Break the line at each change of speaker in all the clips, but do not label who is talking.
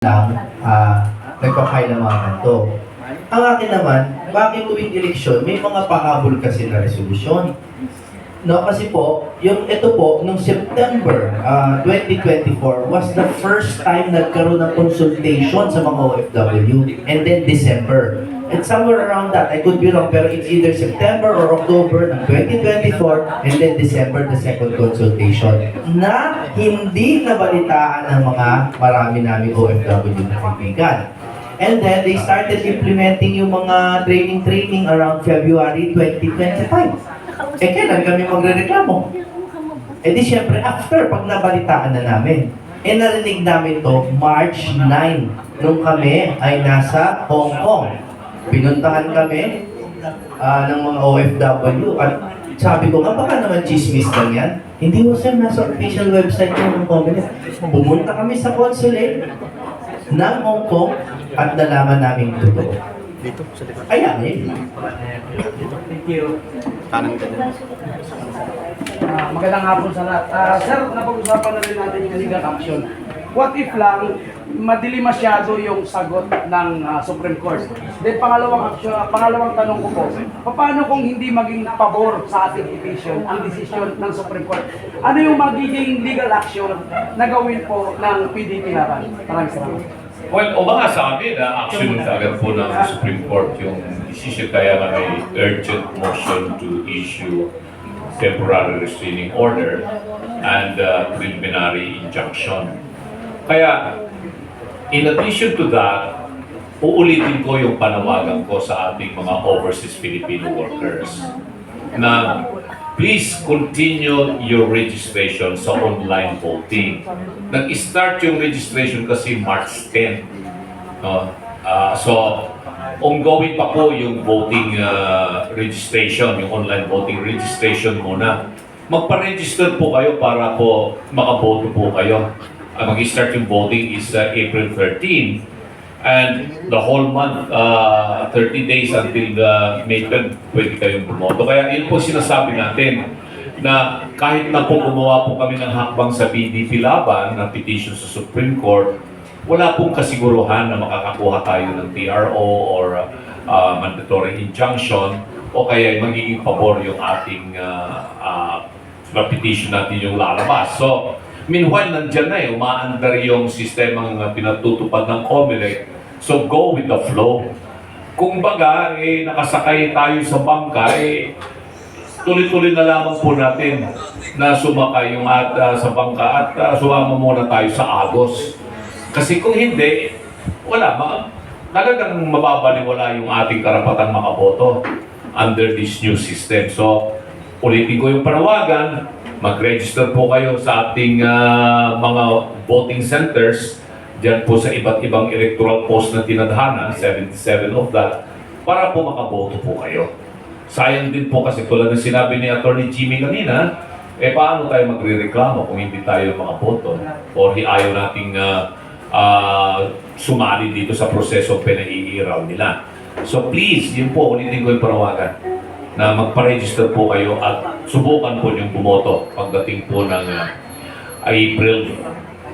lang ah nagpapay ng mga kanto. Ang akin naman, bakit tuwing eleksyon, may mga pahabol kasi na resolusyon. No, kasi po, yung ito po, nung September ah, 2024 was the first time nagkaroon ng consultation sa mga OFW. And then December. And somewhere around that, I could be wrong, pero it's either September or October ng 2024 and then December the second consultation na hindi nabalitaan ng mga marami naming OFW na kaibigan. And then they started implementing yung mga training-training around February 2025. Eh kailan kami magre-reklamo? Eh di syempre after pag nabalitaan na namin. Eh narinig namin to March 9 nung kami ay nasa Hong Kong. Pinuntahan kami ah, ng mga OFW at sabi ko, nga baka naman chismis lang yan. Hindi mo sir, nasa official website ng company. Pumunta kami sa consulate ng Hong Kong at nalaman namin totoo.
Dito, sa likod.
Ayan eh.
Thank you.
Kanan ganyan.
Ah, magandang hapon sa lahat. Ah, sir, napag-usapan na rin natin yung legal action. What if lang, madili masyado yung sagot ng ah, Supreme Court? Then pangalawang ah, pangalawang tanong ko po, paano kung hindi maging pabor sa ating petition ang desisyon ng Supreme Court? Ano yung magiging legal action na gawin po ng PDP Laban? Maraming salamat.
Well, o baka sa amin, na action agad po ng Supreme Court yung decision kaya nga may urgent motion to issue temporary restraining order and uh, preliminary injunction. Kaya, in addition to that, uulitin ko yung panawagan ko sa ating mga overseas Filipino workers na please continue your registration sa online voting. Nag-start yung registration kasi March 10. No? Ah, so, ongoing pa po yung voting ah, registration, yung online voting registration muna. Magpa-register po kayo para po makaboto po kayo. Ah, mag-start yung voting is ah, April 13. And the whole month, uh, 30 days until uh, May 12, pwede kayong bumoto. Kaya yun po sinasabi natin na kahit na po gumawa po kami ng hakbang sa PDP laban ng petition sa Supreme Court, wala pong kasiguruhan na makakakuha tayo ng TRO or uh, mandatory injunction o kaya magiging pabor yung ating uh, uh, petition natin yung lalabas. So, Meanwhile, nandyan na eh, umaandar yung sistemang uh, pinatutupad ng COMELEC. So go with the flow. Kung baga, eh, nakasakay tayo sa bangka, eh, tuloy-tuloy na lamang po natin na sumakay yung at, uh, sa bangka at uh, sumama muna tayo sa Agos. Kasi kung hindi, wala, ma talagang mababaliwala yung ating karapatang makaboto under this new system. So, ulitin ko yung panawagan, mag-register po kayo sa ating ah, mga voting centers dyan po sa iba't ibang electoral post na tinadhana, 77 of that, para po makaboto po kayo. Sayang din po kasi tulad ng sinabi ni Attorney Jimmy kanina, eh paano tayo magre-reklamo kung hindi tayo makaboto or ayaw nating ah, ah, sumali dito sa proseso pinaiiraw nila. So please, yun po, ulitin ko yung panawagan na magpa-register po kayo at subukan po yung bumoto pagdating po ng ah, April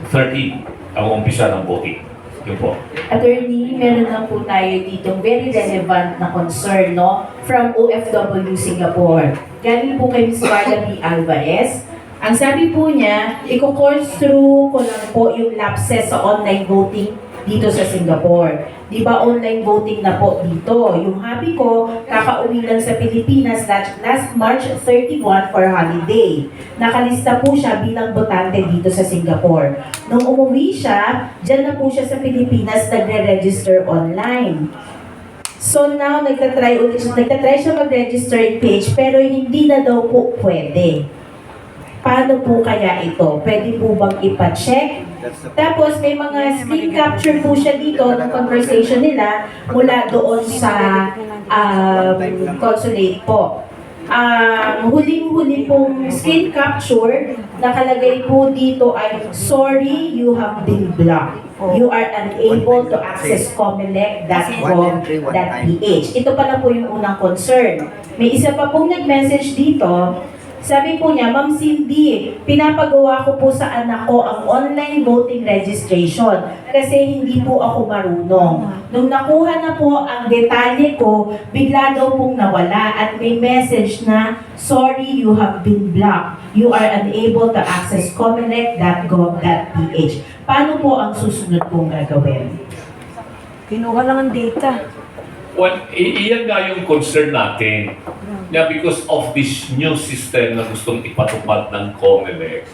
13 ang umpisa ng voting. Yun po.
Attorney, meron na po tayo dito very relevant na concern, no? From OFW Singapore. Galing po kay Ms. Carla B. Alvarez. Ang sabi po niya, i-course through ko lang po yung lapses sa online voting dito sa Singapore. Di ba online voting na po dito? Yung happy ko, kakauwi lang sa Pilipinas last, March 31 for holiday. Nakalista po siya bilang botante dito sa Singapore. Nung umuwi siya, dyan na po siya sa Pilipinas nagre-register online. So now, nagtatry ulit nagtatry siya mag-register in page, pero hindi na daw po pwede. Paano po kaya ito? Pwede po bang ipa-check? Tapos may mga screen capture po siya dito ng conversation nila mula doon sa um, consulate po. Um, huling-huli pong screen capture, nakalagay po dito ay, Sorry, you have been blocked. You are unable to access comelec.com.ph. Ito pala po yung unang concern. May isa pa pong nag-message dito, Sabi po niya, Ma'am Cindy, pinapagawa ko po sa anak ko ang online voting registration kasi hindi po ako marunong. Nung nakuha na po ang detalye ko, bigla daw pong nawala at may message na, Sorry, you have been blocked. You are unable to access comelec.gov.ph. Paano po ang susunod pong gagawin?
Kinuha lang ang data.
Well, iyan nga yung concern natin. Na because of this new system na gustong ipatupad ng COMELEC,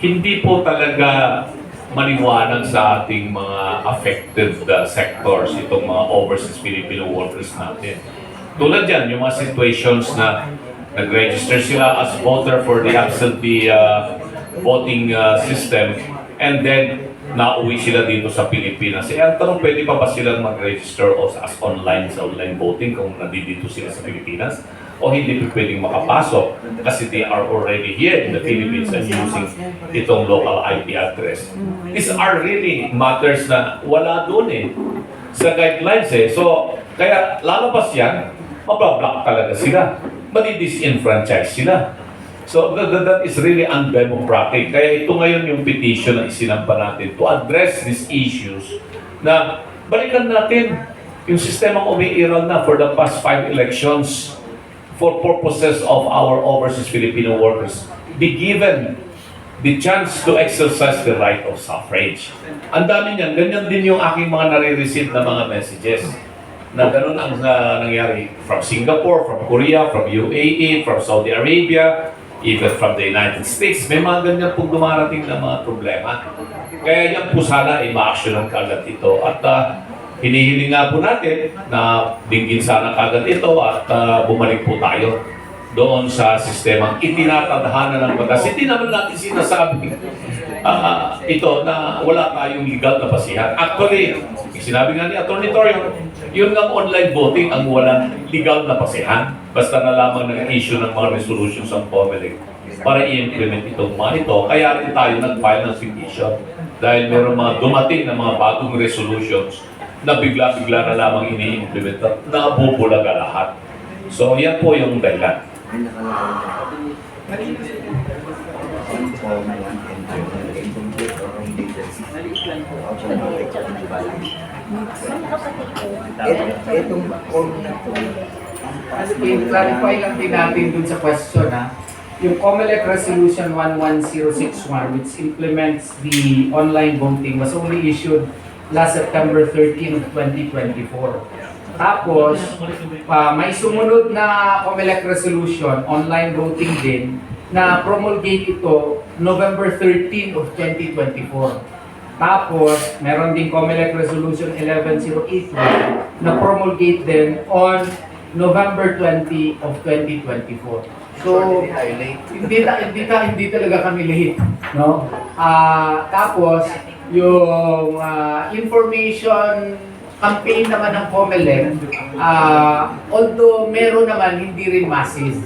hindi po talaga maliwanag sa ating mga affected uh, sectors, itong mga overseas Filipino workers natin. Tulad yan, yung mga situations na nag-register sila as voter for the absentee uh, voting uh, system and then nauwi sila dito sa Pilipinas. Eh, ang tanong, pwede pa ba silang mag-register o as online sa online voting kung nandito sila sa Pilipinas? O hindi pa pwedeng makapasok kasi they are already here in the Philippines and using itong local IP address. These are really matters na wala doon eh sa guidelines eh. So, kaya lalabas yan, mabablock talaga sila. Madi-disenfranchise sila. So, that, that, that is really undemocratic. Kaya ito ngayon yung petition na isinampa natin to address these issues na balikan natin yung sistemang umiiral na for the past five elections for purposes of our overseas Filipino workers be given the chance to exercise the right of suffrage. Ang dami niyan, ganyan din yung aking mga nare-receive na mga messages na ganun ang uh, nangyari from Singapore, from Korea, from UAE, from Saudi Arabia, even from the United States. May mga ganyan pong dumarating na mga problema. Kaya yan po sana ay ma-actionan kagad ito. At uh, hinihiling nga po natin na dinggin sana kagad ito at uh, bumalik po tayo doon sa sistemang itinatadhana ng batas. Hindi naman natin sinasabi ah, ito na wala tayong legal na basihan. Actually, sinabi nga ni Atty. Torio, yun nga online voting ang walang legal na basihan. Basta na lamang ng issue ng mga resolutions ng COMELEC para i-implement itong mga ito. Kaya rin tayo nag-file ng petition dahil meron mga dumating na mga bagong resolutions na bigla-bigla na lamang ini-implement at nabubulaga lahat. So, yan po yung dahilan.
Itong form na to,
I-clarify lang din natin dun sa question ha. Yung COMELEC Resolution 11061 which implements the online voting was only issued last September 13 of 2024. Tapos, ah, may sumunod na COMELEC Resolution, online voting din, na promulgate ito November 13 of 2024. Tapos, meron din COMELEC Resolution 11081 na promulgate din on November 20 of 2024. So, hindi ta hindi ta hindi talaga kami late, no? Ah, tapos yung ah, information campaign naman ng COMELEC, ah, although meron naman hindi rin massive,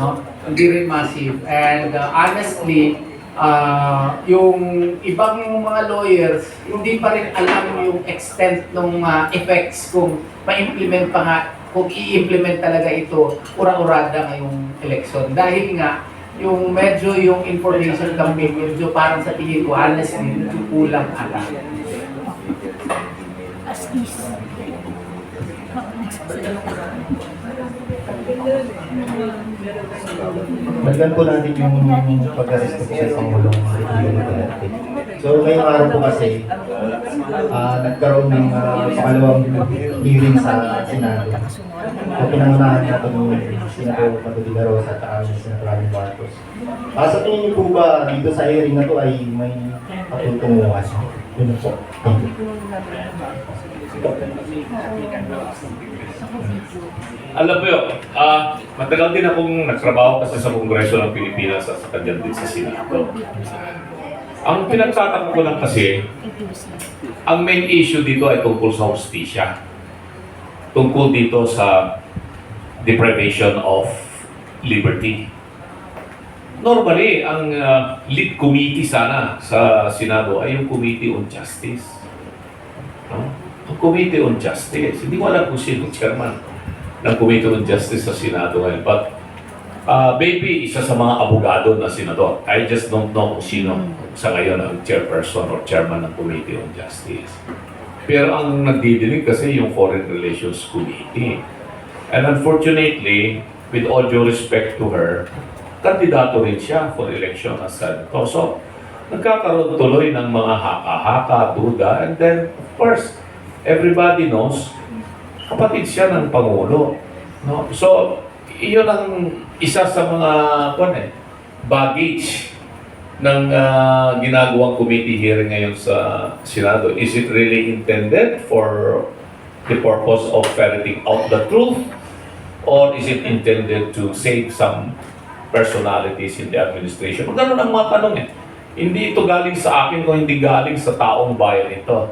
no? Hindi rin massive. And ah, honestly, ah, yung ibang mga lawyers, hindi pa rin alam yung extent ng ah, effects kung ma-implement pa nga, kung i-implement talaga ito, ura-urada ngayong election. Dahil nga, yung medyo yung information campaign, medyo parang sa tingin ko, honestly, medyo kulang alam.
As is.
Balikan po natin yung pag-arrest ko sa Pangulong Duterte. So ngayong araw po kasi, ah, nagkaroon ng ah, pangalawang hearing sa Senado. So pinangunahan natin yung Senator Patuliga Rosa at saka yung Senator Rami Marcos. Ah, sa tingin niyo po ba dito sa hearing na to ay may patutunguhan? Yun po. Thank you.
Alam mo yun, ah, matagal din akong nagtrabaho kasi sa Kongreso ng Pilipinas at sa kanya din sa Senado. Ang pinagtataka ko lang kasi, ang main issue dito ay tungkol sa hustisya. Tungkol dito sa deprivation of liberty. Normally, ang ah, lead committee sana sa Senado ay yung Committee on Justice. No? Ang Committee on Justice. Hindi ko alam kung sino chairman ng Committee on Justice sa Senado ngayon. But Ah, Baby, isa sa mga abogado na senador. I just don't know kung sino sa ngayon ang chairperson or chairman ng Committee on Justice. Pero ang nagdidinig kasi yung Foreign Relations Committee. And unfortunately, with all due respect to her, kandidato rin siya for election as senator. So, nagkakaroon tuloy ng mga haka-haka, duda, and then, of course, everybody knows, kapatid siya ng Pangulo. No? So, iyon ang isa sa mga kwan eh, baggage ng ah, ginagawang committee hearing ngayon sa Senado. Is it really intended for the purpose of ferreting out the truth? Or is it intended to save some personalities in the administration? Ganun ang mga tanong eh. Hindi ito galing sa akin kung hindi galing sa taong bayan ito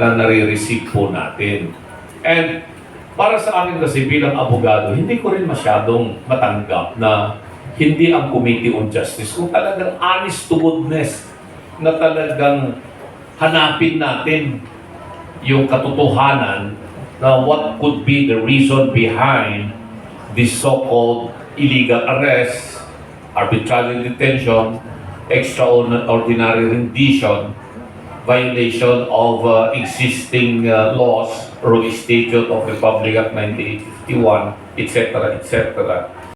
na nare-receive po natin. And para sa akin kasi bilang abogado, hindi ko rin masyadong matanggap na hindi ang Committee on Justice kung talagang honest to goodness na talagang hanapin natin yung katotohanan na what could be the reason behind this so-called illegal arrest, arbitrary detention, extraordinary rendition, violation of uh, existing uh, laws, Rome Statute of Republic Act 1951, etc., etc.